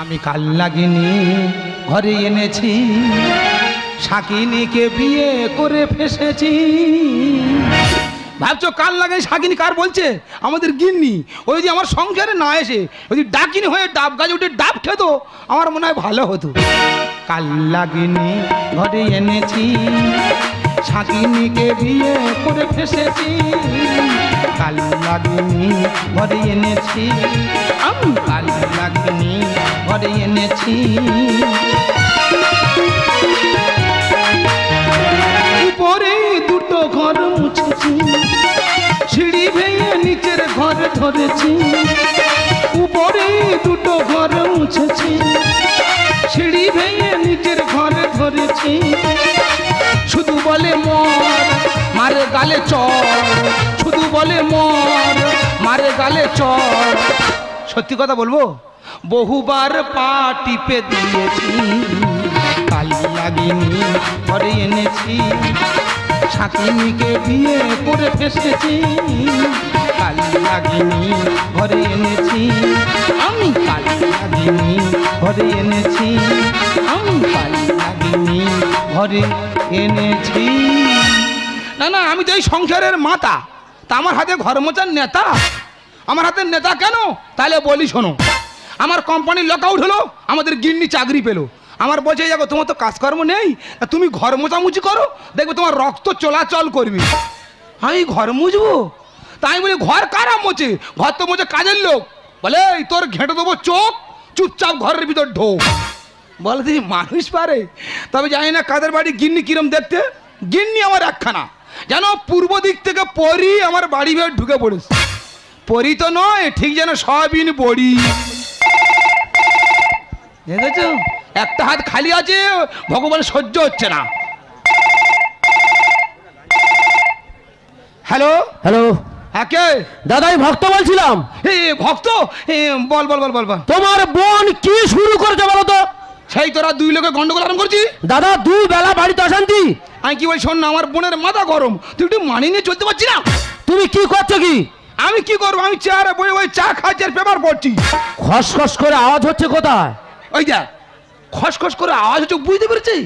আমি কাল লাগিনি, ঘরে এনেছি। শাকিনীকে বিয়ে করে ফেসেছি। ভাবছ কাল লাগে শাকিনী কার বলছে? আমাদের গিন্নি। ওই যে আমার সংসারে না এসে ওই যে ডাকিনি হয়ে ডাব গাছ উঠে ডাব খেত, আমার মনে হয় ভালো হতো। কাল লাগিনি, ঘরে এনেছি। শাকিনীকে বিয়ে করে ফেসেছি। কাল লাগিনি, ঘরে এনেছি। আমি, কাল লাগিনি। ঘরে এনেছি। উপরে দুটো ঘর মুছেছি, সিঁড়ি ভেঙে নিচের ঘর ধরেছি। উপরে দুটো ঘর মুছেছি, সিঁড়ি ভেঙে নিচের ঘরে ধরেছি। শুধু বলে মর, মারে গালে চর। শুধু বলে মর, মারে গালে চর। সত্যি কথা বলব? বহুবার পা টিপে দিয়েছি। কালি লাগিনি, ঘরে এনেছি। শাকিনীকে বিয়ে করে ফেসেছি। কালি লাগিনি, ঘরে এনেছি। আমি কালি লাগিনি, ঘরে এনেছি। আমি কাল লাগিনি, ঘরে এনেছি। না না, আমি তো এই সংসারের মাতা। তা আমার হাতে ঘর মোচার নেতা। আমার হাতে নেতা কেন? তাহলে বলি শোনো। আমার কোম্পানির লক আউট হলো, আমাদের গিন্নি চাকরি পেল। আমার বলছে দেখো, তোমার তো কাজকর্ম নেই তুমি ঘর মোচামুচি করো, দেখবে তোমার রক্ত চলাচল করবে। আমি ঘর মুছবো? তাই বলি, ঘর কারা মোচে ঘর তো মোচে কাজের লোক। বলে তোর ঘেঁটে দেবো চোখ, চুপচাপ ঘরের ভিতর ঢো বলে তুই মানুষ পারে? তবে জানি না কাদের বাড়ি গিন্নি কিরম দেখতে। গিন্নি আমার একখানা। যেন পূর্ব দিক থেকে পরি আমার বাড়ি বের ঢুকে পড়েছে। পরি তো নয়, ঠিক যেন সয়াবিন বড়ি। দেখেছ? একটা হাত খালি আছে ভগবান সহ্য হচ্ছে না। হ্যালো? হ্যালো। হ্যাঁ কে? দাদা আমি ভক্ত বলছিলাম। এ ভক্ত? এ, বল বল বল বল বল। তোমার বোন কি শুরু করেছে বলো তো? সেই তোরা দুই লোকে গন্ডগোল আরম্ভ করছি? দাদা দুই বেলা বাড়িতে অশান্তি। আমি কি বলি শোন না আমার বোনের মাথা গরম। তুই একটু মানিয়ে নিয়ে চলতে পারছি না? তুমি কি করছ কি? আমি কি করব? আমি চেয়ারে বই ওই চা খাচ্ছি আর পেপার পড়ছি। খসখস করে আওয়াজ হচ্ছে কোথায়? ওই দেখ খসখস করে আওয়াজ হচ্ছে বুঝতে পেরেছি?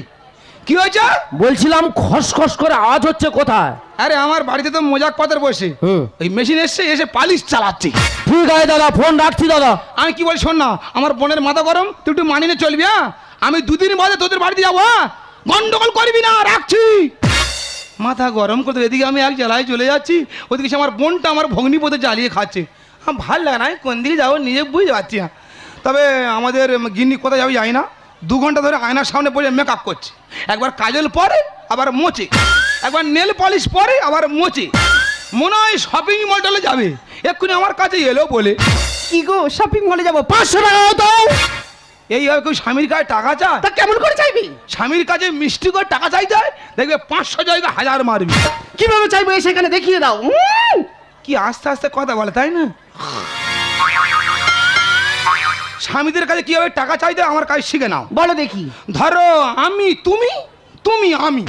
কি হয়েছে? বলছিলাম খসখস করে আওয়াজ হচ্ছে কোথায়? আরে আমার বাড়িতে তো মজাক পাতার বসে। ওই মেশিন এসছে এসে পালিশ চালাচ্ছে। ঠিক আছে দাদা ফোন রাখছি দাদা। আমি কি বলি শোন না আমার বোনের মাথা গরম তুই একটু মানিয়ে চলবি হ্যাঁ? আমি দুদিন বাদে তোদের বাড়িতে যাব হ্যাঁ? গন্ডগোল করবি না রাখছি। মাথা গরম করতে এদিকে আমি এক জ্বালায় চলে যাচ্ছি ওদিকে সে আমার বোনটা আমার ভগ্নিপথে জ্বালিয়ে খাচ্ছে। আমার ভালো লাগে না কোন দিকে যাব নিজে বুঝতে পারছি না। তবে আমাদের গিন্নি কোথায় যাব যাই না। দু ঘণ্টা ধরে আয়নার সামনে বসে মেকআপ করছে। একবার কাজল পরে আবার মোচে একবার নেল পলিশ পরে আবার মোচে মনে হয় শপিং মলটলে যাবে। এক্ষুনি আমার কাছে এলো বলে কি গো শপিং মলে যাব? পাঁচশো টাকা দাও এইভাবে কেউ স্বামীর কাছে টাকা চায়? তা কেমন করে চাইবি? স্বামীর কাছে মিষ্টি করে টাকা চাইতে হয়? দেখবে পাঁচশো জায়গা হাজার মারবি। কীভাবে চাইব? এসে এখানে দেখিয়ে দাও। কি আস্তে আস্তে কথা বলে তাই না? স্বামীদের কাছে কীভাবে টাকা চাইতে আমার কাছে শিখে নাও। বলো দেখি। ধরো আমি তুমি তুমি আমি।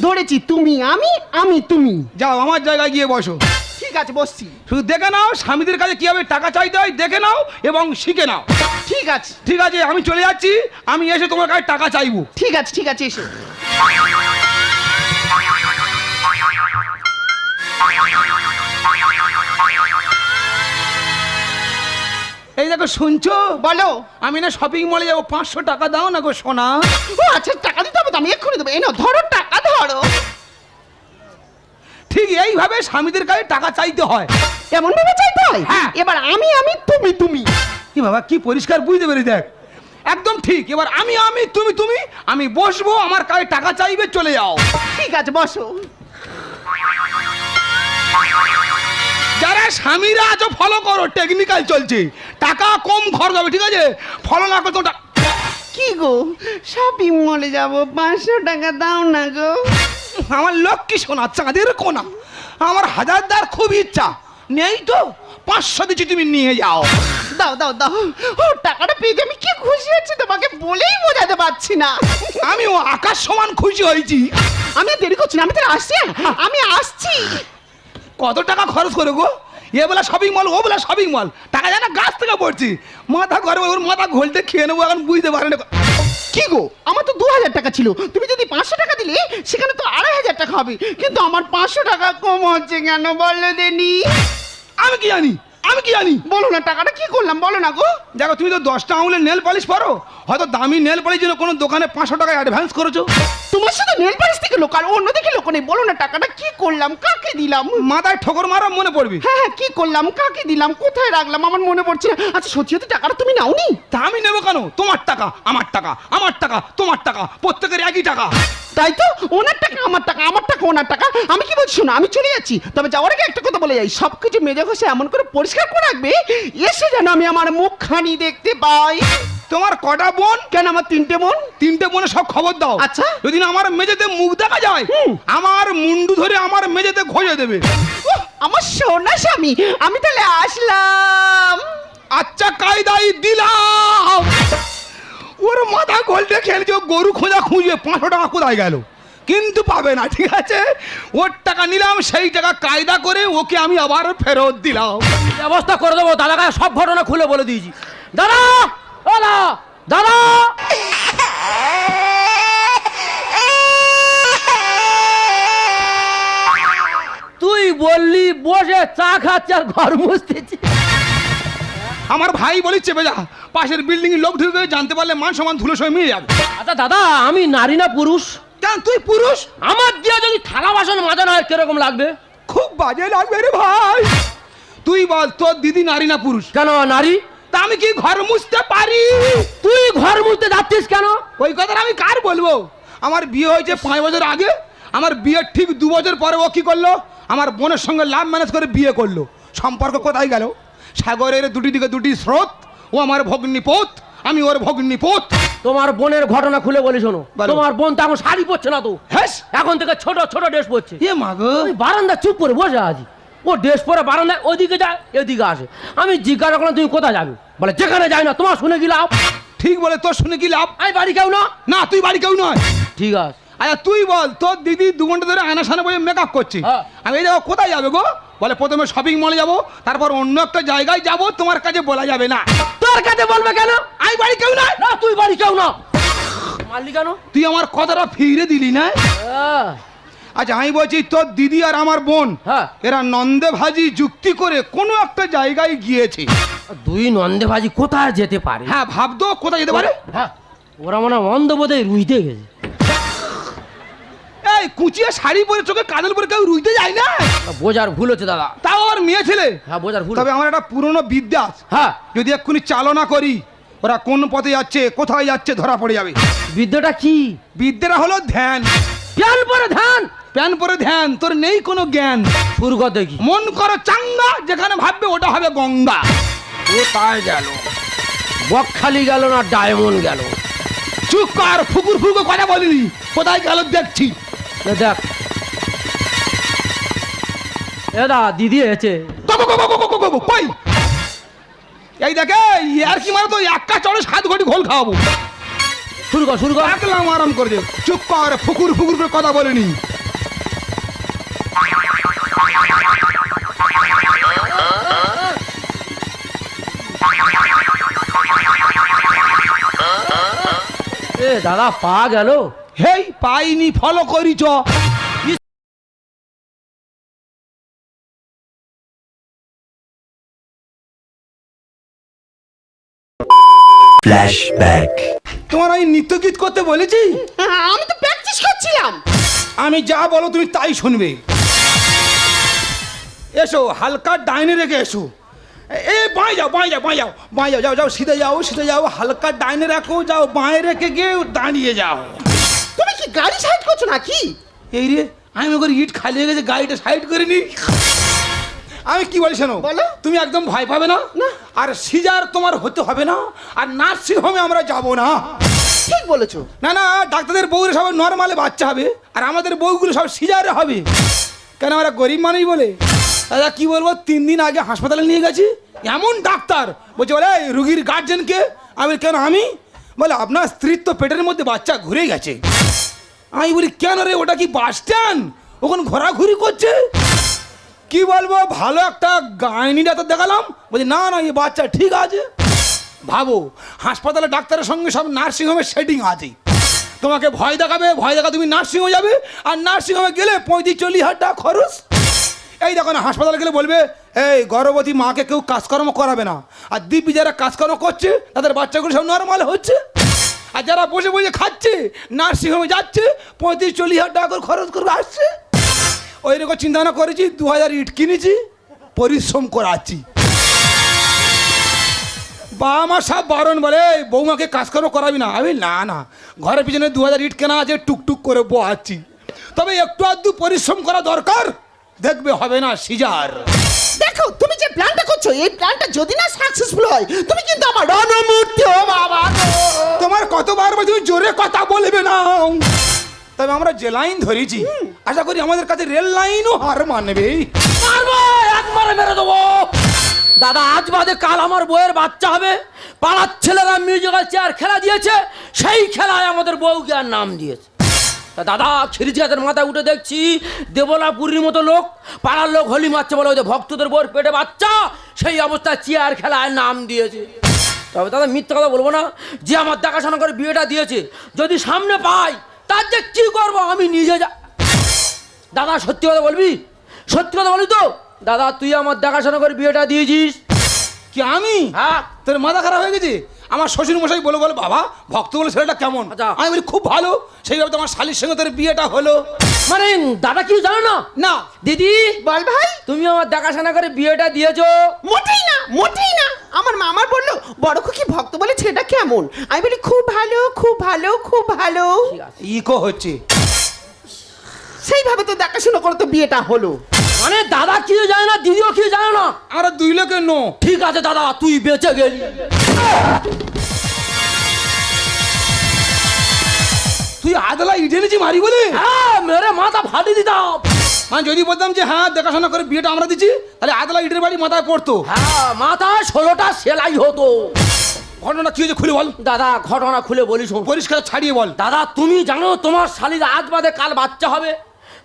ধরেছি তুমি আমি আমি তুমি। যাও আমার জায়গায় গিয়ে বসো। ঠিক আছে বসছি। শুধু দেখে নাও স্বামীদের কাছে কীভাবে টাকা চাইতে হয় দেখে নাও এবং শিখে নাও। ঠিক আছে। ঠিক আছে আমি চলে যাচ্ছি আমি এসে তোমার কাছে টাকা চাইব। ঠিক আছে ঠিক আছে এসো। এই দেখো শুনছো? বলো। আমি না শপিং মলে যাব পাঁচশো টাকা দাও না গো সোনা। ও আচ্ছা টাকা দিতে হবে তো আমি এক্ষুনি দেবো। এই না ধরো টাকা ধরো। ঠিক এইভাবে স্বামীদের কাছে টাকা চাইতে হয়। এমন ভাবে চাইতে হয়? হ্যাঁ। এবার আমি আমি তুমি তুমি। কি বাবা কি পরিষ্কার বুঝতে পেরে দেখ। একদম ঠিক এবার আমি আমি তুমি তুমি আমি বসবো আমার কাছে টাকা চাইবে চলে যাও। ঠিক আছে বসো। যারা স্বামীরা আছো ফলো করো টেকনিক্যাল চলছে। টাকা কম খরচ হবে ঠিক আছে? ফলো না করো তো কি গো? শপিং মলে যাব পাঁচশো টাকা দাও না গো। আমার লক্ষ্মী সোনা চাঁদের কোনা। আমার হাজারদার খুব ইচ্ছা। নেই তো পাঁচশো দিচ্ছি তুমি নিয়ে যাও। দাও দাও দাও। ও টাকাটা পেয়ে আমি কি খুশি হচ্ছি তোমাকে বলেই বোঝাতে পারছি না। আমি ও আকাশ সমান খুশি হয়েছি। আমি দেরি করছি না আমি তো আসছি। আমি আসছি। কত টাকা খরচ করে গো? এ বলে শপিং মল ও বলে শপিং মল টাকা জানা গাছ থেকে পড়ছি। মাথা গরম ওর মাথা ঘোলতে খেয়ে নেব, এখন বুঝতে পারে না। কি গো? আমার তো দু হাজার টাকা ছিল। তুমি যদি পাঁচশো টাকা দিলে, সেখানে তো আড়াই হাজার টাকা হবে। কিন্তু আমার পাঁচশো টাকা কম হচ্ছে কেন বলল দেনি? আমি কি জানি? আমি কি জানি? বলো না টাকাটা কি করলাম? বলো না গো। দেখো তুমি তো দশটা আঙুলের নেল পলিশ পারো। হয়তো দামি নেল পলিশ জন্য কোনো দোকানে পাঁচশো টাকা অ্যাডভান্স করেছ। তোমার সাথে নেল পালিশ থেকে লোক আর অন্যদিকে লোক নেই। বলো না টাকাটা কি করলাম? কাকে দিলাম? মাথায় ঠোকর মারা মনে পড়বে। হ্যাঁ হ্যাঁ কি করলাম? কাকে দিলাম? কোথায় রাখলাম? আমার মনে পড়ছে না। আচ্ছা সত্যি সত্যি টাকাটা তুমি নাওনি? তা আমি নেব কেন? তোমার টাকা আমার টাকা আমার টাকা তোমার টাকা প্রত্যেকের একই টাকা। তাই তো? ওনার টাকা আমার টাকা আমার টাকা ওনার টাকা। আমি কি বলছি শোনো আমি চলে যাচ্ছি। তবে যাওয়ার আগে একটা কথা বলে যাই। সব কিছু মেজে ঘষে এমন করে পরিষ্কার করে রাখবে? এসে যেন আমি আমার মুখখানি দেখতে পাই। তোমার কটা বোন? কেন আমার তিনটে বোন? তিনটে বোনে সব খবর দাও। আচ্ছা। যদি না আমার মেঝেতে মুখ দেখা যায় আমার মুন্ডু ধরে আমার মেঝেতে ঘষে দেবে। আমার সোনা স্বামী আমি তাহলে আসলাম। আচ্ছা কায়দাই দিলাম। ওর মাথা গোলটে খেলছে গরু খোঁজা খুঁজবে পাঁচশো টাকা কোথায় গেল? কিন্তু পাবে না ঠিক আছে? ওর টাকা নিলাম সেই টাকা কায়দা করে ওকে আমি আবার ফেরত দিলাম। ব্যবস্থা করে দেবো দাদাকে সব ঘটনা খুলে বলে দিয়েছি। দাদা! দাদা! দাদা! তুই বললি বসে চা খাচ্ছে আর ঘর বসতেছি আমার ভাই বলি চেপে যা পাশের বিল্ডিং লোক ঢুকে জানতে পারলে মান সমান ধুলো সময় মিলে যাবে। আচ্ছা দাদা আমি নারী না পুরুষ? কেন তুই পুরুষ? আমার দিয়ে যদি থালা বাসন মাজানো হয় কীরকম লাগবে? খুব বাজে লাগবে রে ভাই। তুই বল তোর দিদি নারী না পুরুষ? কেন নারী? তা আমি কি ঘর মুছতে পারি? তুই ঘর মুছতে যাচ্ছিস কেন? ওই কথাটা আমি কার বলব? আমার বিয়ে হয়েছে পাঁচ বছর আগে। আমার বিয়ের ঠিক দু বছর পরে ও কি করল? আমার বোনের সঙ্গে লাভ ম্যানেজ করে বিয়ে করল। সম্পর্ক কোথায় গেল? সাগরের দুটি দিকে দুটি স্রোত ও আমার ভগ্নিপোত আমি ওর ভগ্নিপোত তোমার বোনের ঘটনা খুলে বলি শোনো। তোমার বোন তো এখন শাড়ি পরছে না তো? হ্যাঁ এখন থেকে ছোট ছোট ড্রেস পরছে। এ মাগো বারান্দা চুপ করে বসে আছি। ও ড্রেস পরে বারান্দায় ওদিকে যায় এদিকে আসে। আমি জিজ্ঞাসা করলাম তুমি কোথায় যাবে? বলে যেখানে যাই না তোমার শুনে গেলাম ঠিক বলে তোর শুনে কি লাভ? আমি বাড়ি কেউ না না তুই বাড়ি কেউ নয়। ঠিক আছে। আচ্ছা তুই বল তোর দিদি দু ঘণ্টা ধরে আয়না সামনে বসে মেকআপ করছি। হ্যাঁ। আমি এই যাব কোথায় যাবে গো? বলে প্রথমে শপিং মলে যাব তারপর অন্য একটা জায়গায় যাব তোমার কাছে বলা যাবে না। তোর কাছে বলবে কেন? আমি বাড়ি কেউ না না তুই বাড়ি কেউ না। মারলি কেন? তুই আমার কথাটা ফিরে দিলি না? আহ, আচ্ছা আমি বলছি তোর দিদি আর আমার বোন হ্যাঁ। এরা নন্দে ভাজি যুক্তি করে কোনো একটা জায়গায় গিয়েছে। দুই নন্দে ভাজি কোথায় যেতে পারে? হ্যাঁ ভাবতো কোথায় যেতে পারে? হ্যাঁ ওরা মনে হয় অন্ধ বোধে রুইতে গেছে। এই কুচিয়ে শাড়ি পরে চোখে কাজল পরে কেউ রুইতে যায় না? বোঝার ভুল হচ্ছে দাদা। তাও আর মেয়ে ছেলে? হ্যাঁ বোঝার ভুল তবে আমার একটা পুরনো বিদ্যা হ্যাঁ। যদি এক্ষুনি চালনা করি ওরা কোন পথে যাচ্ছে কোথায় যাচ্ছে ধরা পড়ে যাবে। বিদ্যাটা কি? বিদ্যাটা হলো ধ্যান। প্যান পরে ধান প্যান পরে ধ্যান তোর নেই কোনো জ্ঞান। শুরু দেখি। মন করো চাঙ্গা যেখানে ভাববে ওটা হবে গঙ্গা। ও তাই গেল। বকখালি গেল না ডায়মন্ড গেল। চুপ কর ফুকুর ফুকুর কথা বলিনি। কোথায় গেল দেখছি। দেখ। এ দিদি এসেছে। কই? এই দেখে আর কি মারো তো একা চড়ে সাত ঘটি ঘোল খাওয়াবো। শুরু কর শুরু কর। একলাম আরাম করে দে। চুপ কর ফুকুর ফুকুর করে কথা বলেনি। এ দাদা পা গেল। হেই পাইনি ফলো করিছ. তোমার আমি নৃত্য গীত করতে বলেছি? হ্যাঁ, আমি তো প্র্যাকটিস করছিলাম। আমি যা বলো তুমি তাই শুনবে। এসো হালকা ডাইনে রেখে এসো। এ- বাঁয়ে যাও বাঁয়ে যাও বাঁয়ে যাও বাঁয়ে যাও যাও যাও সিধে যাও সিধে যাও হালকা ডাইনে রাখো যাও বাঁয়ে রেখে গিয়ে দাঁড়িয়ে যাও। গাড়ি সাইড করছ নাকি? এই রে আমি ওকে ইট খালি হয়ে গেছে গাড়িটা সাইড করে নি আমি কি বলি শোনো বলো। তুমি একদম ভয় পাবে না? না। আর সিজার তোমার হতে হবে না আর নার্সিং হোমে আমরা যাব না। ঠিক বলেছ। না না ডাক্তারদের বউরা সব নর্মালে বাচ্চা হবে আর আমাদের বউগুলো সব সিজারে হবে। কেন আমরা গরিব মানুষ বলে? দাদা কি বলব তিন দিন আগে হাসপাতালে নিয়ে গেছি এমন ডাক্তার। বলছে বলে রুগীর গার্জেনকে আমি কেন আমি? বলে আপনার স্ত্রীর তো পেটের মধ্যে বাচ্চা ঘুরে গেছে। আমি বলি, কেন রে? ওটা কি বাস স্ট্যান্ড? ওখানে ঘোরাঘুরি করছে? কি বলব? ভালো একটা গাইনি ডাক্তার দেখালাম। বলছি না না, এই বাচ্চা ঠিক আছে। ভাবো, হাসপাতালে ডাক্তারের সঙ্গে সব নার্সিংহোমের সেটিং আছে তোমাকে ভয় দেখাবে, ভয় দেখা তুমি নার্সিংহোমে যাবে, আর নার্সিংহোমে গেলে পঁয়ত্রিশ, চল্লিশ হাজার টাকা খরচ। এই দেখো না, হাসপাতালে গেলে বলবে, এই গর্ভবতী মাকে কেউ কাজকর্ম করাবে না। আর দিব্যি যারা কাজকর্ম করছে, তাদের বাচ্চাগুলো সব নর্মাল হচ্ছে। আর যারা বসে বসে খাচ্ছে নার্সিংহোমে যাচ্ছে, পঁয়ত্রিশ, চল্লিশ হাজার টাকা করে খরচ করে আসছে। ওই রকম চিন্তা করেছি, দু হাজার ইট কিনেছি, পরিশ্রম করাচ্ছি। বাবা মা সব বারণ বলে, "এই বৌমাকে কাজকর্ম করাবি না। আমি, না না, ঘরের পিছনে দু হাজার ইট কেনা আছে, টুকটুক করে বোয়াচ্ছি। তবে একটু আধটু পরিশ্রম করা দরকার, দেখবে হবে না, সিজার। দেখো তুমি যে প্ল্যানটা করছ এই প্ল্যানটা যদি না সাকসেসফুল হয় তুমি কিন্তু আমার রণমূর্তি ও বাবা। তোমার কতবার বলছি তুমি জোরে কথা বলবে না? তবে আমরা যে লাইন ধরেছি আশা করি আমাদের কাছে রেল লাইনও হার মানবে। মারবো একবারে মেরে দেবো। দাদা আজ বাদে কাল আমার বউয়ের বাচ্চা হবে। পাড়ার ছেলেরা মিউজিক্যাল চেয়ার খেলা দিয়েছে সেই খেলায় আমাদের বউকে আর নাম দিয়েছে। তা দাদা খিরিজ গাছের মাথায় উঠে দেখছি দেবলাপুরীর মতো লোক, পাড়ার লোক হোলি মারছে বলে ওদের ভক্তদের বউর পেটে বাচ্চা, সেই অবস্থায় চেয়ার খেলায় নাম দিয়েছে। তবে দাদা, মিথ্যা কথা বলব না, যে আমার দেখাশোনা করে বিয়েটা দিয়েছে, যদি সামনে পাই, তার যে কী করব আমি নিজে যা দাদা, সত্যি কথা বলবি? সত্যি কথা বলি তো? দাদা, তুই আমার দেখাশোনা করে বিয়েটা দিয়েছিস? কি আমি? হ্যাঁ। তোর মাথা খারাপ হয়ে গেছে? আমার শ্বশুর মশাই বলে বলে বাবা ভক্ত বলে ছেলেটা কেমন? আচ্ছা। আমি বলি খুব ভালো। সেইভাবে তোমার শালির সঙ্গে তোর বিয়েটা হলো। মানে দাদা কি জানো না? না। দিদি বল ভাই। তুমি আমার দেখাশোনা করে বিয়েটা দিয়েছ। মোটেই না মোটেই না। আমার মামার বলল বড় খুকি ভক্ত বলে ছেলেটা কেমন? আমি বলি খুব ভালো খুব ভালো খুব ভালো। ইকো হচ্ছে। সেইভাবে তো দেখাশোনা করে তো বিয়েটা হলো। মানে দাদা কি জানে না দিদিও কি জানে না। আমরা দুই লোকের নো। ঠিক আছে দাদা তুই বেঁচে গেলি। তুই আদলা ইট এনেছি মারি বলে? হ্যাঁ মেরে মাথা ফাটি দিতাম। মানে যদি বলতাম যে হ্যাঁ দেখাশোনা করে বিয়েটা আমরা দিচ্ছি তাহলে আদলা ইটের বাড়ি মাথায় পড়তো। হ্যাঁ মাথায় ষোলোটা সেলাই হতো। ঘটনা কি খুলে বল। দাদা ঘটনা খুলে বলি শোন পরিষ্কার ছাড়িয়ে বল। দাদা তুমি জানো তোমার শালির আজ বাদে কাল বাচ্চা হবে?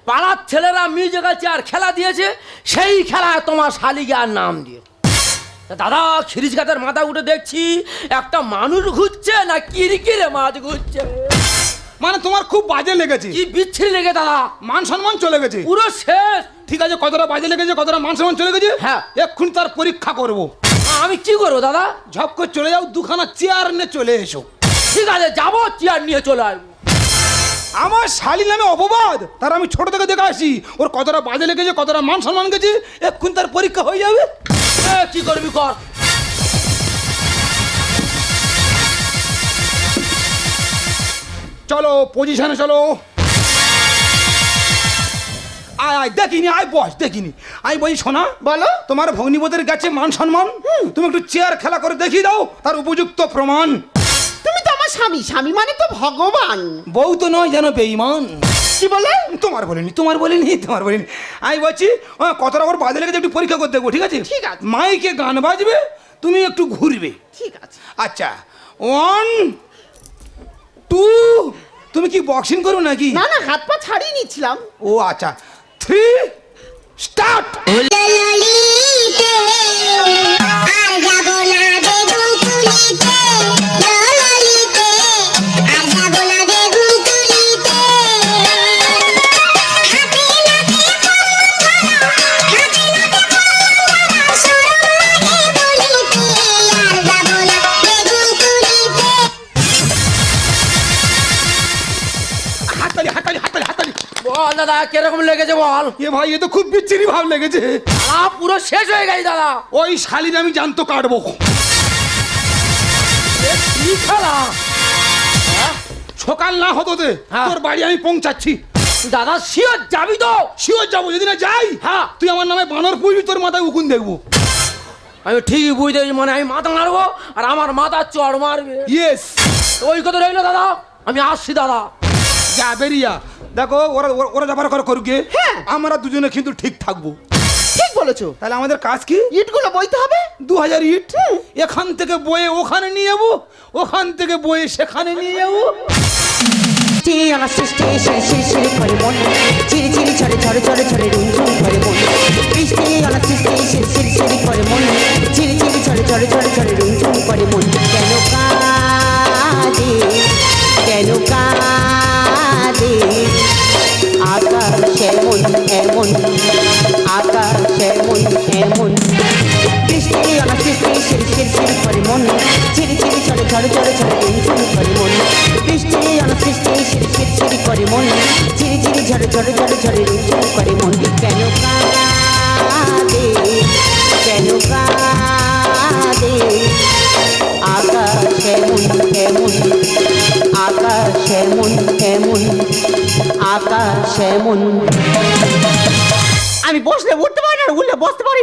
পাড়ার ছেলেরা মিউজিক্যাল চেয়ার খেলা দিয়েছে সেই খেলায় তোমার শালিকে আর নাম দিয়ে। দাদা খিরিজ গাছের মাথা উঠে দেখছি একটা মানুষ ঘুরছে না কিরকিরে মাছ ঘুরছে। মানে তোমার খুব বাজে লেগেছে। কি বিচ্ছিরি লেগে দাদা? মান সম্মান চলে গেছে। পুরো শেষ। ঠিক আছে কতটা বাজে লেগেছে কতটা মান সম্মান চলে গেছে হ্যাঁ। এক্ষুনি তার পরীক্ষা করব। আমি কি করব দাদা? ঝপ করে চলে যাও দুখানা চেয়ার নিয়ে চলে এসো। ঠিক আছে যাব চেয়ার নিয়ে চলে আসব। আমার শালি নামে অপবাদ। তার আমি ছোট থেকে দেখে আসি। ওর কতটা বাজে লেগেছে কতটা মান সম্মান গেছে এক্ষুনি তার পরীক্ষা হয়ে যাবে। কি করবি কর? চলো পজিশনে চলো। আয় আয় দেখিনি আয় বস দেখিনি। আমি বলি শোনা বলো। তোমার ভগ্নিপতির কাছে মান সম্মান। তুমি একটু চেয়ার খেলা করে দেখিয়ে দাও তার উপযুক্ত প্রমাণ। স্বামী স্বামী মানে তো ভগবান। বউ তো নয় যেন বেইমান কি বলে তোমার বলিনি তোমার বলিনি তোমার বলিনি। আমি বলছি ও, কতটা ওর বাজে লেগেছে একটু পরীক্ষা করতে দেবো ঠিক আছে? ঠিক আছে। মাইকে গান বাজবে তুমি একটু ঘুরবে। ঠিক আছে। আচ্ছা ওয়ান টু তুমি কি বক্সিং করো নাকি? না না হাত পা ছাড়িয়ে নিচ্ছিলাম। ও আচ্ছা। থ্রি স্টার্ট ললিতে আর যাব না। দাদা কীরকম লেগেছে বল? এ ভাই এ তো খুব বিচ্ছিরি ভাব লেগেছে। আ পুরো শেষ হয়ে গেছে দাদা। ওই শালির আমি জানতো কাটবো। কি খেলা? সকাল না হতো তে, হ্যাঁ। তোর বাড়ি আমি পৌঁছাচ্ছি। দাদা শিওর যাবি তো? শিওর যাব যদি না যাই হ্যাঁ। তুই আমার নামে বানর পুষবি তোর মাথায় উকুন দেখব। আমি ঠিকই বুঝতে মানে আমি মাথা মারবো আর আমার মাথা চড় মারবে। ইয়েস ওই কথা রইল দাদা আমি আসছি দাদা। যা বেরিয়া। দেখো ওরা ওরা- যাবার করে করুক। আমরা দুজনে কিন্তু ঠিক থাকব ঠিক বলেছ তাহলে আমাদের কাজ কি ইটগুলো বইতে হবে দু হাজার ইট এখান থেকে বয়ে ওখানে নিয়ে যাব ওখান থেকে বয়ে সেখানে নিয়ে যাব বৃষ্টি আমার সৃষ্টি চি শিরি শিরি করে মন চিরি চিরি ছড়ে ছড়ে ছড়ে ছড়ে রুমঝুম করে মন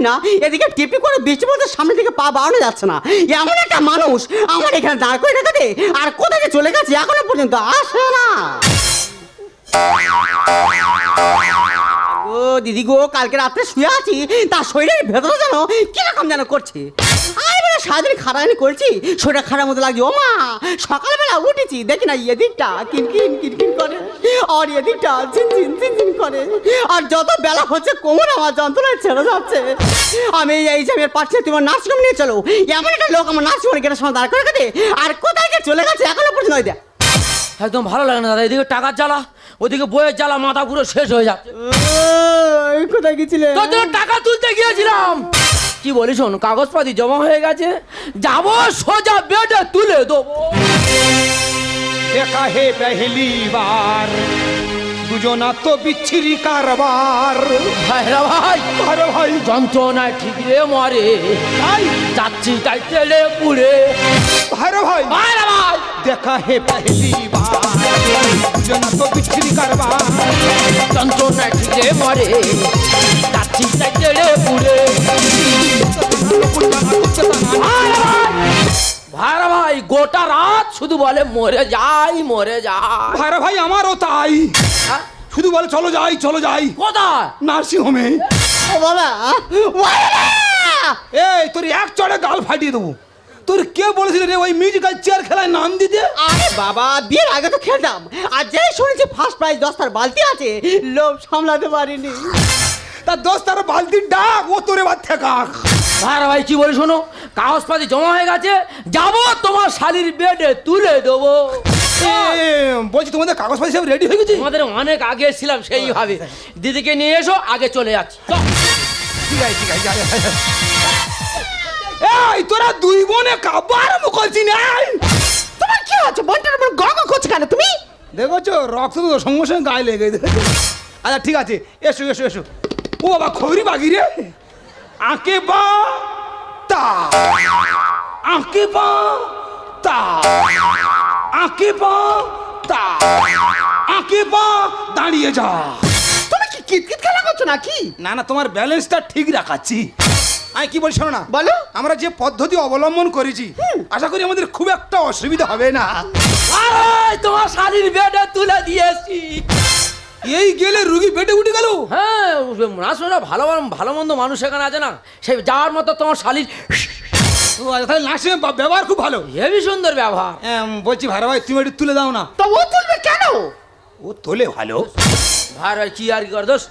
না, এদিকে টিপি করে বৃষ্টি পড়তে সামনে থেকে পা বাড়ানো যাচ্ছে না। এমন একটা মানুষ আমার এখানে দাঁড় করে রেখে আর কোথায় চলে গেছে এখনও পর্যন্ত আসে না। ও দিদি গো, কালকে রাত্রে শুয়ে আছি তার শরীরের ভেতরে যেন কীরকম যেন করছে। সারাদিন খারাপ করছি, শরীরটা খারাপ মতো লাগছে। ও মা সকালবেলা উঠেছি, দেখি না এদিকটা, কিনকিন কিনকিন করে। আর এদিকটা ঝিনঝিন ঝিনঝিন করে। আর যত বেলা হচ্ছে কোমর আমার যন্ত্রণায় ছেড়ে যাচ্ছে। আমি এই যে আর পারছি নার্সিংহোম নিয়ে চলো। এমন একটা লোক আমার নার্সিংহোমের গেটের সামনে দাঁড় করে দে আর কোথায় যে চলে গেছে এখনও পর্যন্ত দেখ। একদম ভালো লাগে না দাদা এদিকে টাকার জ্বালা ওদিকে বইয়ের জ্বালা মাথা পুরো শেষ হয়ে যাচ্ছে। কোথায় গেছিলে? তোর জন্য টাকা তুলতে গিয়েছিলাম। কি বলিস শোন কাগজপাতি জমা হয়ে গেছে। যাব সোজা বেডে তুলে দেবো। দেখা হে পেহলি বার। দুজনা তো বিচ্ছিরি কারবার। ভাইরা ভাই আরে ভাই। যন্ত্রণায় ঠিক রে মরে। ভাই। যাচ্ছি তাই তেলে পুড়ে। ভাইরে ভাই। ভাইরা ভাই। দেখা হে পেহলি বার। দুজনা তো বিচ্ছিরি কারবার। যন্ত্রণায় ঠিক রে মরে। যাচ্ছি তাই তেলে পুড়ে। ভাইরা ভাই গোটা রাত শুধু বলে মরে যাই মরে যাই। ভাইরে ভাই আমারও তাই। হ্যাঁ? শুধু বলে চলো যাই চলো যাই। কোথায়? নার্সিং হোমে ও বাবা! এই তোর এক চড়ে গাল ফাটিয়ে দেবো। তোর কে বলেছিল রে ওই মিউজিক্যাল চেয়ার খেলায় নাম দিতে? আরে বাবা বিয়ের আগে তো খেলতাম। আর যেই শুনেছি ফার্স্ট প্রাইজ দশটার বালতি আছে লোভ সামলাতে পারিনি। তার দোস্ত বালতি ডাক ও তোরে বাদ থাকাক ভাই কি বলে শোনো? কাগজপাতি জমা হয়ে গেছে যাব তোমার শালির বেডে তুলে দেবো। বলছি তোমাদের কাগজ পাতি সব রেডি হয়ে গেছে? আমাদের অনেক আগে ছিলাম সেইভাবে দিদিকে নিয়ে এসো আগে চলে যাচ্ছি। ঠিক আছে ঠিক আছে। এই তোরা দুই বোনে কাবার করছি না তোমার কি হচ্ছে? বোনটার উপর গগ করছে কেন তুমি? দেখছ রক্ত তো সঙ্গে সঙ্গে গায়ে লেগে আচ্ছা ঠিক আছে এসো এসো এসো। ও বাবা খবরি বাগি রে। আঁকে বা তা। আঁকে বা তা। আঁকে বা তা। আঁকে বা দাঁড়িয়ে যা। তুমি কি কিতকিত খেলা করছ নাকি? না না তোমার ব্যালেন্সটা ঠিক রাখাচ্ছি। আমি কি বলছি না? বলো। আমরা যে পদ্ধতি অবলম্বন করেছি আশা করি আমাদের খুব একটা অসুবিধা হবে না। আরে তোমার শালির বেডে তুলে দিয়েছি। এই গেলে রুগী বেটে উঠে গেল। হ্যাঁ না শোনা ভালো ভালো মন্দ মানুষ এখানে আছে না। সেই যাওয়ার মতো তোমার শালির আচ্ছা, তাহলে নার্সিং ব্যবহার খুব ভালো। হেবি সুন্দর ব্যবহার। এম, বলছি ভাড়া ভাই তুমি একটু তুলে দাও না। তো ও তুলবে কেন? ও তোলে ভালো। ভাই ভাই কি আর কি কর দোষ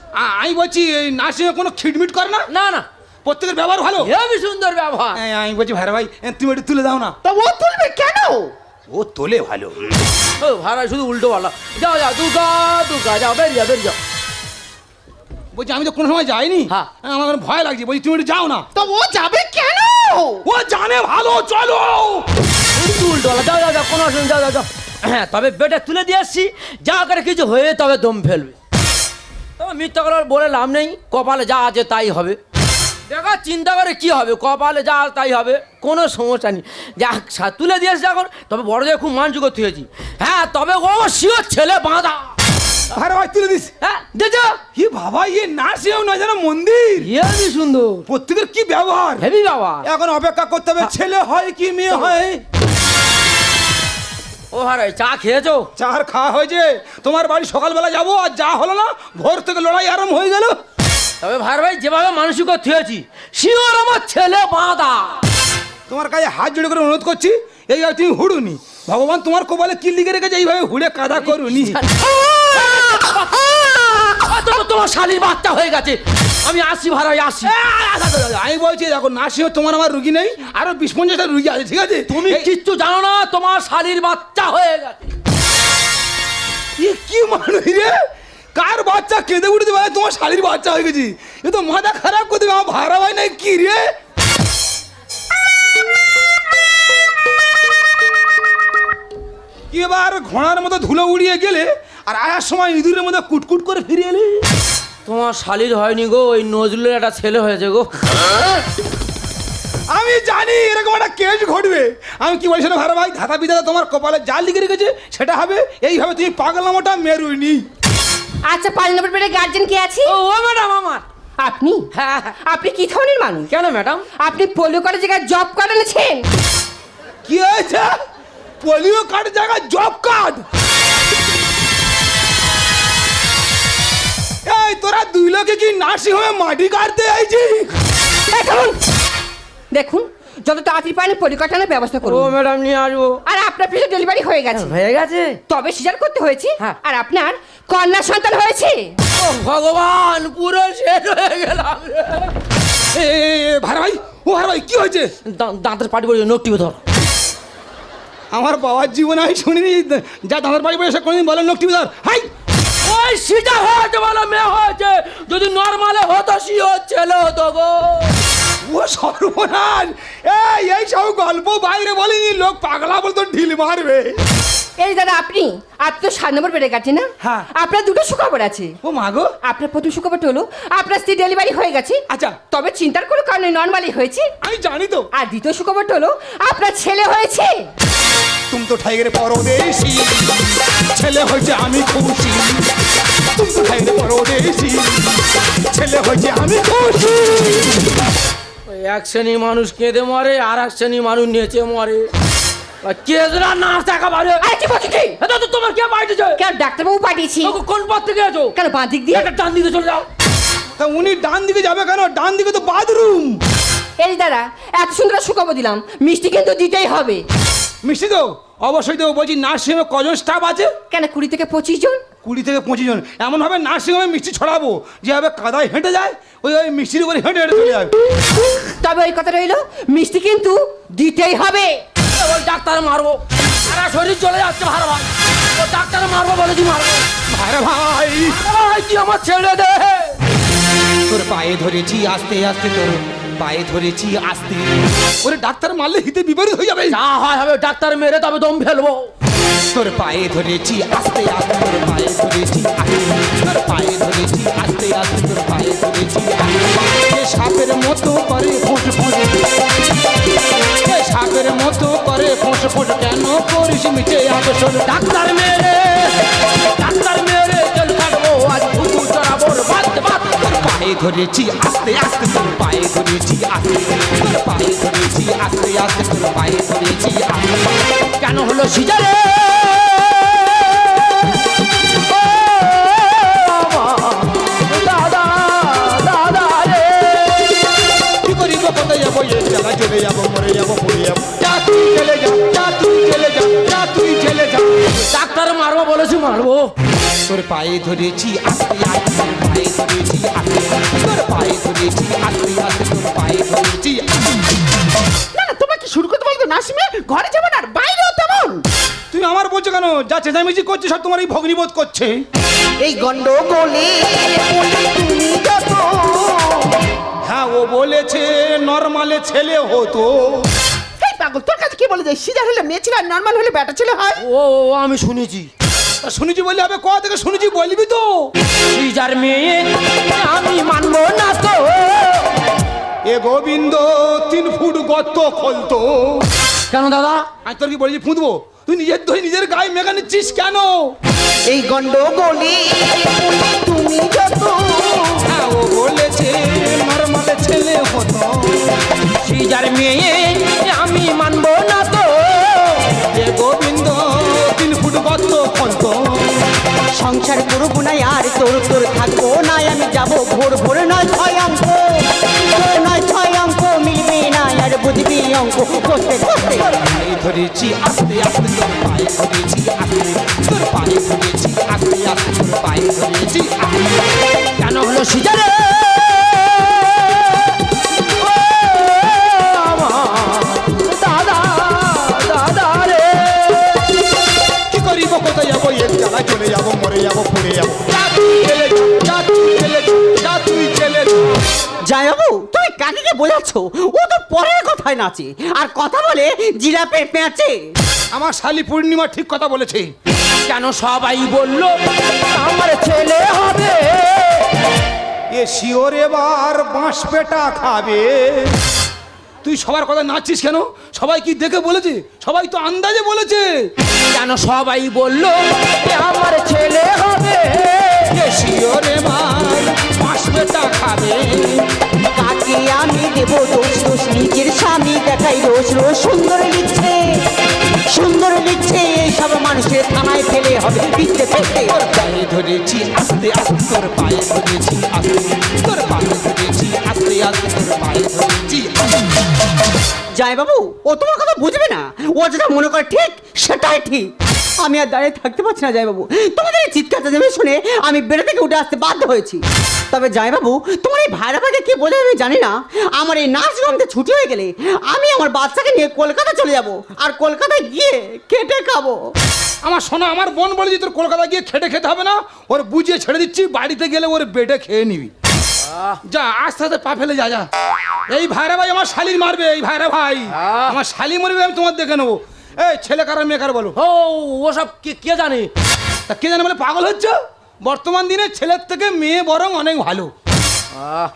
আমি বলছি এই নার্সিংয়ে কোনো খিটমিট করে না? না না। প্রত্যেকের ব্যবহার ভালো? হেবি সুন্দর ব্যবহার। এই, আমি বলছি ভাড়া ভাই তুমি একটু তুলে দাও না। তো ও তুলবে কেন? ও তোলে ভালো। ও ভাই শুধু উল্টো পাল্লা যাও যাও দুর্গা দুর্গা যাও বেরিয়ে যাও বেরিয়ে যাও। বলছি আমি তো কোনো সময় যাইনি। হ্যাঁ। আমার ভয় লাগছে। বলছি তুমি একটু যাও না। তো ও যাবে কেন? ও জানে ভালো চলো। শুধু উল্টো পাল্লা যাও যাও যাও কোনো অসুবিধা যাও যাও যাও। হ্যাঁ তবে বেটা তুলে দিয়ে আসছি। যা করে কিছু হয়ে তবে দম ফেলবে। তবে মিথ্যা করে বলে লাভ নেই। কপালে যা আছে তাই হবে। দেখা চিন্তা করে কি হবে? কপালে যা তাই হবে। কোনো সমস্যা নেই। যা তুলে দিয়েছি এখন। তবে বড় জায়গায় খুব মানসিক করতে হয়েছি। হ্যাঁ তবে ও শিওর ছেলে বাঁধা। ভাড়া ভাই তুলে দিস। হ্যাঁ দেখো ই বাবা ইয়ে নার্সিং নয় যেন মন্দির। হেবি সুন্দর। প্রত্যেকের কি ব্যবহার? হেবি বাবা এখন অপেক্ষা করতে হবে ছেলে হয় কি মেয়ে হয়? ও হারাই চা খেয়েছো? চার খাওয়া হয়েছে। তোমার বাড়ি সকালবেলা যাব আর যা হলো না ভোর থেকে লড়াই আরম্ভ হয়ে গেল। তবে ভাই ভাই যেভাবে মানসিক থুয়েছি শিওর আমার ছেলে বাঁধা। তোমার কাছে হাত জোড়ে করে অনুরোধ করছি এই তুমি হুড়ুনি। ভগবান তোমার কপালে কি লিখে রেখেছে এইভাবে হুড়ে কাদা করুনি। তোমার শালির বাচ্চা হয়ে গেছে। আমি আসি ভাড়াই আসি। আমি বলছি দেখো নার্সিং তোমার আমার রুগী নেই আরও বিশ পঞ্চাশটা রুগী আছে ঠিক আছে? তুমি কিচ্ছু জানো না তোমার শালির বাচ্চা হয়ে গেছে। কি মানুষ রে? কার বাচ্চা কেঁদে উঠতে পারে তোমার শালির বাচ্চা হয়ে গেছি। এ তো মাথা খারাপ করে দেবে আমার ভাড়া হয় নাই কি রে? এবার ঘোড়ার মতো ধুলো উড়িয়ে গেলে আর আয়ার সময় ইঁদুরের মতো কুটকুট করে ফিরে এলি। তোমার শালির হয়নি গো ওই নজরুলের একটা ছেলে হয়েছে গো। আমি জানি এরকম একটা কেস ঘটবে। আমি কি বলছি না ভাড়া ভাই ধাতা বিধাতা তোমার কপালে যা লিখে রেখেছে সেটা হবে এইভাবে তুমি পাগলামোটা মেরুইনি। আচ্ছা পাঁচ নম্বর বেডে গার্জেন কে আছে? ও ম্যাডাম আমার। আপনি? হ্যাঁ হ্যাঁ। আপনি কি ধরনের মানুষ? কেন ম্যাডাম আপনি পোলিও কার্ডের জায়গায় জব করেছেন কি হয়েছে? পোলিও কার্ডের জায়গায় জব কার্ড এই তোরা দুই লোকে কি নার্সিং হয়ে মাটি কাটতে আইছি দেখুন দেখুন যত তাড়াতাড়ি পারেন পরিকাঠানোর ব্যবস্থা ও ম্যাডাম নিয়ে আসব। আর আপনার পেশে ডেলিভারি হয়ে গেছে। হয়ে গেছে। তবে সিজার করতে হয়েছে। হ্যাঁ। আর আপনার কন্যা সন্তান হয়েছে। ও ভগবান পুরো শেষ হয়ে গেলাম ভাই ও ভাই কি হয়েছে? দাঁতের পাটি পড়ে নোকটি ধর। আমার বাবার জীবনে আমি শুনিনি। যা দাদার বাড়ি বসে কোনোদিন বলেন লোক টিভি ধর। হাই! ওই সিজার হয়েছে বলো মেয়ে হয়েছে। যদি নর্মালে হতো সি ছেলে হতো গো। সর্বনাশ। এই এই সব গল্প বাইরে বলেনি লোক পাগলা বলতো ঢিল মারবে। এই দাদা আপনি? আপনি তো সাত নম্বর বেড়ে গেছে না? হ্যাঁ। আপনার দুটো সুখবর আছে। ও মা গো। আপনার প্রথম সুখবরটা হলো আপনার স্ত্রী ডেলিভারি হয়ে গেছে। আচ্ছা। তবে চিন্তার কোনো কারণে নর্মালি হয়েছে। আমি জানি তো। আর দ্বিতীয় সুখবরটা হলো আপনার ছেলে হয়েছে। তুম তো ঠাইগের পরদেশি। ছেলে হয়েছে আমি খুশি। তুম তো ঠাইগের পরদেশি। ছেলে হয়েছে আমি খুশি। ওই এক শ্রেণির মানুষ কেঁদে মরে আর এক শ্রেণির মানুষ নেচে মরে। কেদরা নাচ একেবারে। আরে কি বলছো কি? এটা তো তোমার কে পাঠিয়েছে কেন ডাক্তারবাবু পাঠিয়েছি। তোকে কোন পথ থেকে আছো কেন বাঁ দিক দিয়ে? একটা ডান দিতে চলে যাও। তা উনি ডান দিকে যাবে কেন? ডান দিকে তো বাথরুম। এই দাদা এত সুন্দর শুকাবো দিলাম। মিষ্টি কিন্তু দিতেই হবে। মিষ্টি তো? অবশ্যই তো বলছি নার্সিংহোমে কজন স্টাফ আছে? কেন কুড়ি থেকে পঁচিশ জন? কুড়ি থেকে পঁচিশ জন। এমনভাবে নার্সিংহোমে মিষ্টি ছড়াবো যেভাবে কাদায় হেঁটে যায় ওই ওই মিষ্টির উপরে হেঁটে হেঁটে চলে যাবে। তবে ওই কথা রইল মিষ্টি কিন্তু দিতেই হবে। ওই ডাক্তার মারবো। সারা শরীর চলে যাচ্ছে ভালো ভাই। ও ডাক্তার মারবো বলে বলেছি মারবো? আরে ভাই ভাই তুই আমার ছেড়ে দে? তোর পায়ে ধরেছি আস্তে আস্তে তোর পায়ে ধরেছি আস্তে। ওরে ডাক্তার মারলে হিতে বিপরীত হয়ে যাবে। না হয় হবে ডাক্তার মেরে তবে দম ফেলব। তোর পায়ে ধরেছি আস্তে আস্তে তোর পায়ে ধরেছি আস্তে তোর পায়ে ধরেছি আস্তে আস্তে তোর পায়ে ধরেছি আস্তে। সাপের মতো করে ফুট ফুট এ সাপের মতো করে ফুট ফুট কেন করিস মিটে আকর্ষণ ডাক্তার মেরে ডাক্তার মেরে পায়ে ধরেছি, আস্তে আস্তে তোর পায়ে ধরেছি, আস্তে তোর পায়ে ধরেছি, আস্তে আস্তে তোর পায়ে ধরেছি কেন হলো সিজারে? চলে যাব, মরে যাব পড়ে যাব। যা তুই চলে ডাক্তার মারবো বলেছি, মারবো। তোর পায়ে ধরেছি, আস্তে আস্তে পায়ে ধরেছি ধরেছি আস্তে আস্তে তোর পায়ে ধরেছি না না তোমাকে শুরু করতে বলতো নাসিমে ঘরে যাবেন আর বাইরেও তেমন। তুমি আমার বলছো কেন? যা চেঁচামেচি করছে সব তোমার এই ভগ্নিবোধ করছে। এই গন্ডগোলে তুমি যত হ্যাঁ ও বলেছে নর্মালে ছেলে হতো। এই পাগল তোর কাছে কি বলে যায়? সিজার হলে মেয়ে ছিল আর নর্মাল হলে ব্যাটা ছিল হয়। ও ও, আমি শুনেছি। শুনেছি বললে হবে কোথা থেকে শুনেছি বলবি তো? সিজার মেয়ে আমি মানবো না তো। এ গোবিন্দ তিন ফুট গর্ত খোলতো। কেন দাদা? আমি তোর কি বলেছি ফুঁদবো? তুই নিজের ধরে নিজের গায়ে মেঘা নিচ্ছিস কেন? এই গন্ডগোলে তুমি যত। হ্যাঁ ও বলেছে নর্মালে ছেলে হতো। সিজার মেয়ে সংসার করব না আর, তোর তোর থাকব না, আমি যাব ভোর ভোর, নয় ছয় অঙ্ক, নয় ছয় অঙ্ক, মিলবে না আর বুঝবি অঙ্ক, করতে করতে। ধরেছি, আস্তে আস্তে তোর পায়ে ধরেছি, আস্তে, তোর পায়ে ধরেছি, আস্তে আস্তে তোর পায়ে ধরেছি কেন হলো সিজারে? এর জ্বালা চলে যাব মরে যাব পড়ে যাব। জামাইবাবু তুমি কাকিকে বোঝাচ্ছ, ও তো পরের কথায় নাচে, আর কথা বলে জিরাপে পেঁচে আমার শালি পূর্ণিমা ঠিক কথা বলেছে। কেন সবাই বলল, আমার ছেলে হবে। এ শিওর এবার বাঁশ পেটা খাবে। তুই সবার কথা নাচছিস কেন? সবাই কি দেখে বলেছে? সবাই তো আন্দাজে বলেছে। কেন সবাই বলল আমার ছেলে হবে? রে খাবে? কাকে আমি দেব দোষ? দোষ নিজের স্বামী দেখাই রোজ রোজ সুন্দর লিখছে। সুন্দর লিখছে এইসব মানুষের থানায় ফেলে হবে পিঠে ফেলে তোর পায়ে ধরেছি, আস্তে আস্তে তোর পায়ে ধরেছি, আস্তে, তোর পায়ে ধরেছি, আস্তে আস্তে তোর পায়ে ধরেছি। জামাইবাবু ও তোমার কথা বুঝবে না। ও যেটা মনে করে ঠিক, সেটাই ঠিক। আমি আর দাঁড়িয়ে থাকতে পারছি না জামাইবাবু তোমাদের এই চিৎকার চেঁচামেচি শুনে আমি বেড়ে থেকে উঠে আসতে বাধ্য হয়েছি। তবে জামাইবাবু তোমার এই ভাইরা ভাইকে কে বলে আমি জানি না। আমার এই গন্ধে ছুটি হয়ে গেলে আমি আমার বাচ্চাকে নিয়ে কলকাতা চলে যাব আর কলকাতায় গিয়ে কেটে খাব। আমার শোনা, আমার বোন বলে যে তোর কলকাতা গিয়ে খেটে খেতে হবে না। ওর বুঝিয়ে ছেড়ে দিচ্ছি, বাড়িতে গেলে ওর বেডে খেয়ে নিবি। যা আস্তে আস্তে পা ফেলে যা যা। এই ভাইরা ভাই আমার শালির মারবে এই ভাইরা ভাই। আমার শালি মরবে আমি তোমার দেখে নেব। এই ছেলে কার মেয়ে কার বলো? ও ওসব কে কে জানে? তা কে জানে বলে পাগল হচ্ছে? বর্তমান দিনে ছেলের থেকে মেয়ে বরং অনেক ভালো।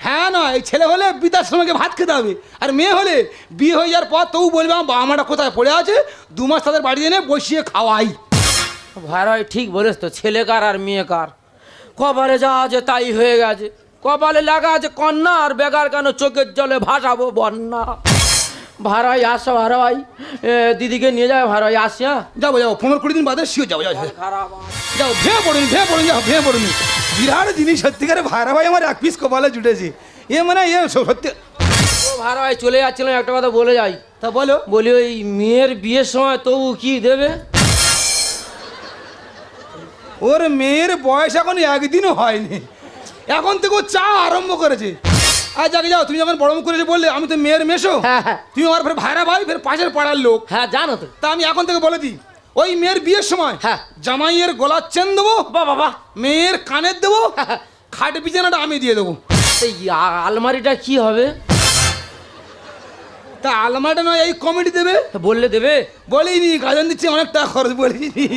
হ্যাঁ না এই ছেলে হলে বিদার সময়কে ভাত খেতে হবে। আর মেয়ে হলে বিয়ে হয়ে যাওয়ার পর তবু বলবে আমার বাবা মাটা কোথায় পড়ে আছে দু মাস তাদের বাড়ি এনে বসিয়ে খাওয়াই। ভাই ভাই ঠিক বলেছ তো ছেলে কার আর মেয়ে কার? কপালে যা আছে তাই হয়ে গেছে। কপালে লাগা আছে কন্যা আর বেকার কেন চোখের জলে ভাসাবো বন্যা? ভাড়াই আসো ভাড়াই দিদিকে নিয়ে যাবে ভাড়াই আসি হ্যাঁ? যাব যাব পনেরো কুড়ি দিন বাদে শিও যাব যাব যাও। ভে পড়ুন ভে পড়ুন যাও ভে পড়ুন। বিরাট জিনিস সত্যিকারে ভাড়া ভাই আমার এক পিস কপালে জুটেছে। এ মানে এ সত্যি ভাড়া ভাই চলে যাচ্ছিলাম একটা কথা বলে যাই। তা বলো। বলি ওই মেয়ের বিয়ের সময় তবু কি দেবে? ওর মেয়ের বয়স এখন একদিনও হয়নি। এখন থেকে চা আরম্ভ করেছে। আর যাকে যাও তুমি যখন বড় মুখ করেছে বললে আমি তো মেয়ের মেশো হ্যাঁ, হ্যাঁ। তুমি আমার ফের ভাইরা ভাই ফের পাশের পাড়ার লোক। হ্যাঁ জানো তো। তা আমি এখন থেকে বলে দিই ওই মেয়ের বিয়ের সময় হ্যাঁ। জামাইয়ের গলার চেন দেবো বা বাবা মেয়ের কানের দেবো খাট বিছানাটা আমি দিয়ে দেবো। এই আলমারিটা কি হবে? তা আলমারিটা নয় এই কমিটি দেবে। বললে দেবে? বলিনি গাজন দিচ্ছি অনেক টাকা খরচ বলিনি।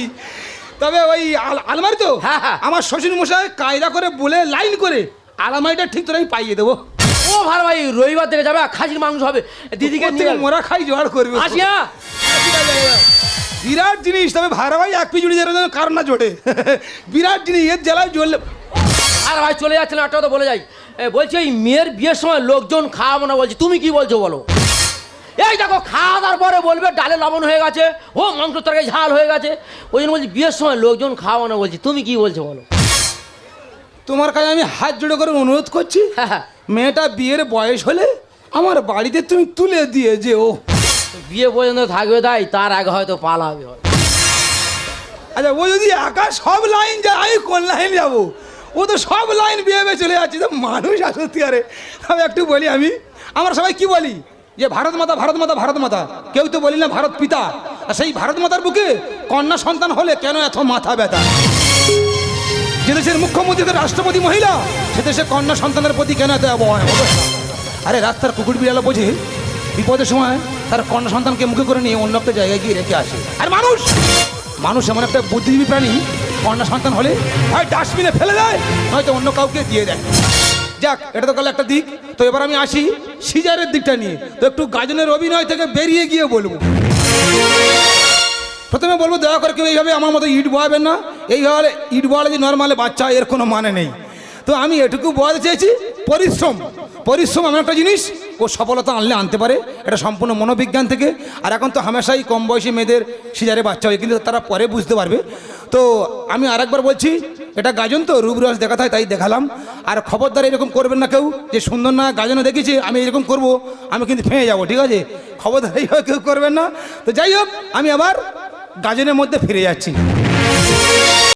তবে ওই আল- আলমারি তো? হ্যাঁ, হ্যাঁ। আমার শ্বশুর মশাই কায়দা করে বলে লাইন করে আলমারিটা ঠিক তোর আমি পাইয়ে দেবো। ও ভাই ভাই রবিবার থেকে যাবে খাসির মাংস হবে। দিদিকে। মোরা খাই জোগাড় করবে। আসি হ্যাঁ। বিরাট জিনিস তবে ভাড়া ভাই এক পিজুড়ি যেন কার না জোটে। বিরাট জিনিস এর জেলায় জ্বললে আর ভাই চলে যাচ্ছে না একটা কথা বলে যাই। বলছি এই মেয়ের বিয়ের সময় লোকজন খাওয়াবো না বলছি তুমি কি বলছো বলো? এই দেখো খাওয়া দাওয়ার পরে বলবে ডালে লবণ হয়ে গেছে ও মাংস তরকারি ঝাল হয়ে গেছে। ওই জন্য বলছি বিয়ের সময় লোকজন খাওয়াবো না বলছি তুমি কি বলছো বলো? তোমার কাছে আমি হাত জোড়ে করে অনুরোধ করছি হ্যাঁ, হ্যাঁ। মেয়েটা বিয়ের বয়স হলে আমার বাড়িতে তুমি তুলে দিয়ে যে ও বিয়ে পর্যন্ত থাকবে তাই তার আগে হয়তো পালাবে। আচ্ছা ও যদি একা সব লাইন যায় আমি কোন লাইন যাব? ও তো সব লাইন বিয়ে চলে যাচ্ছে তো মানুষ আসতে আরে? আমি একটু বলি আমি আমরা সবাই কি বলি? যে ভারত মাতা ভারত মাতা ভারত মাতা। কেউ তো বলি না ভারত পিতা। আর সেই ভারত মাতার বুকে কন্যা সন্তান হলে কেন এত মাথা ব্যথা? যে দেশের মুখ্যমন্ত্রী রাষ্ট্রপতি মহিলা, সে দেশে কন্যা সন্তানের প্রতি কেন এত আরে রাস্তার কুকুর বিড়ালা বোঝে, বিপদের সময় তার কন্যা সন্তানকে মুখে করে নিয়ে অন্য একটা জায়গায় গিয়ে রেখে আসে। আর মানুষ মানুষ এমন একটা বুদ্ধিজীবী প্রাণী, কন্যা সন্তান হলে হয় ডাস্টবিনে ফেলে দেয়, নয়তো অন্য কাউকে দিয়ে দেয়। যাক, এটা তো গেল একটা দিক। তো এবার আমি আসি সিজারের দিকটা নিয়ে। তো একটু গাজনের অভিনয় থেকে বেরিয়ে গিয়ে বলব। প্রথমে বলব, দয়া করে কেউ এইভাবে আমার মতো ইট বয়াবেন না। এইভাবে ইট বয়ালে যে নর্মালে বাচ্চা, এর কোনো মানে নেই। তো আমি এটুকু বয়াতে চেয়েছি, পরিশ্রম। পরিশ্রম এমন একটা জিনিস, ও সফলতা আনলে আনতে পারে। এটা সম্পূর্ণ মনোবিজ্ঞান থেকে। আর এখন তো হামেশাই কম বয়সী মেয়েদের সিজারে বাচ্চা হয়, কিন্তু তারা পরে বুঝতে পারবে। তো আমি আরেকবার বলছি, এটা গাজন তো, রূপরস দেখাতে হয় তাই দেখালাম। আর খবরদার এরকম করবেন না কেউ, যে সুন্দর না গাজনে দেখেছি, আমি এরকম করব, আমি কিন্তু ফেঁয়ে যাব, ঠিক আছে? খবরদার এইভাবে কেউ করবেন না। তো যাই হোক, আমি আবার গাজনের মধ্যে ফিরে যাচ্ছি।